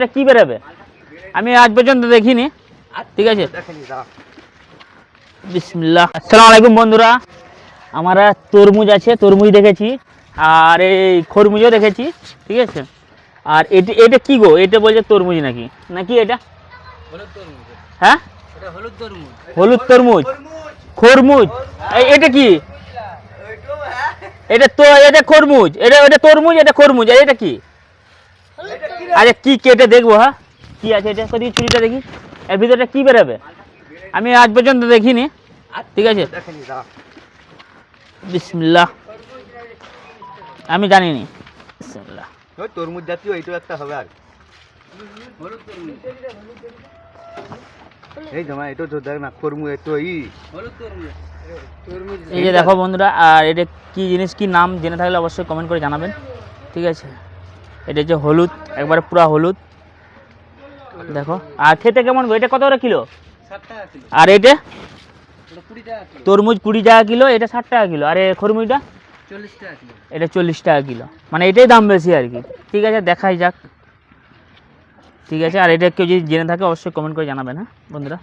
এটা কি আমি আজ পর্যন্ত দেখিনি। ঠিক আছে? বিসমিল্লাহ। আলাইকুম বন্ধুরা। আমরা তরমুজ আছে, তরমুজ দেখেছি। আর এই খরমুজও দেখেছি। ঠিক আছে? আর এটা এটা কি গো? এটা বলছে তরমুজ নাকি? নাকি এটা? হ্যাঁ? হলুদ তরমুজ। খরমুজ। এটা কি? এটা তো এটা খরমুজ। এটা এটা তরমুজ, এটা খরমুজ। এটা কি? আরে কি কেটে দেখব হ্যাঁ? কি আছে এটা? কদি চুরিটা দেখি? এর ভিতরে কি বেরোবে? আমি আজ পর্যন্ত দেখিনি। ঠিক আছে? বিসমিল্লাহ। আমি জানিনি। বিসমিল্লাহ। ওই তরমুজ জাতীয় এইটাও একটা হবে আর। এই জমা এটা তো দেখ না খরমু এটো ই এই যে দেখো বন্ধুরা আর এটা কি জিনিস কি নাম জেনে থাকলে অবশ্যই কমেন্ট করে জানাবেন। ঠিক আছে? এটা হচ্ছে হলুদ। একবারে পুরা হলুদ। দেখো। আর খেতে কেমন গো? এটা কত করে কিলো? আর এটা তরমুজ কুড়ি টাকা কিলো এটা ষাট টাকা কিলো। আর এ খরমুজটা? এটা চল্লিশ টাকা কিলো। মানে এটাই দাম বেশি আর কি। ঠিক আছে দেখাই যাক। ঠিক আছে আর এটা কেউ যদি জেনে থাকে অবশ্যই কমেন্ট করে জানাবেন হ্যাঁ বন্ধুরা?